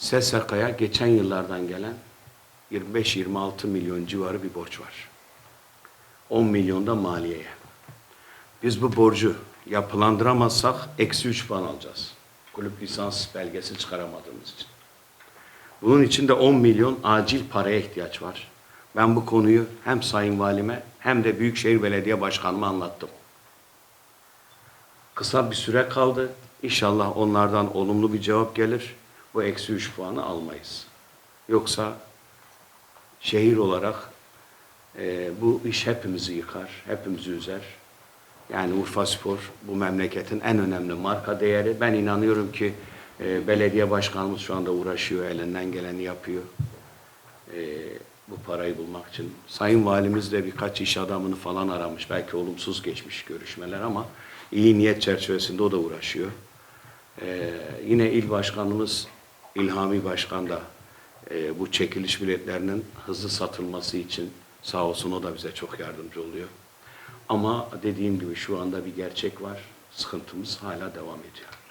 SSK'ya geçen yıllardan gelen 25-26 milyon civarı bir borç var. 10 milyon da maliyeye. Biz bu borcu yapılandıramazsak eksi 3 puan alacağız. Kulüp lisans belgesi çıkaramadığımız için. Bunun için de 10 milyon acil paraya ihtiyaç var. Ben bu konuyu hem Sayın Valime hem de Büyükşehir Belediye Başkanıma anlattım. Kısa bir süre kaldı. İnşallah onlardan olumlu bir cevap gelir. Bu eksi 3 puanı almayız. Yoksa şehir olarak e, bu iş hepimizi yıkar, hepimizi üzer. Yani Urfa Spor bu memleketin en önemli marka değeri. Ben inanıyorum ki e, belediye başkanımız şu anda uğraşıyor, elinden geleni yapıyor. E, bu parayı bulmak için. Sayın Valimiz de birkaç iş adamını falan aramış. Belki olumsuz geçmiş görüşmeler ama iyi niyet çerçevesinde o da uğraşıyor. E, yine il başkanımız İlhami Başkan da e, bu çekiliş biletlerinin hızlı satılması için sağ olsun o da bize çok yardımcı oluyor. Ama dediğim gibi şu anda bir gerçek var. Sıkıntımız hala devam ediyor.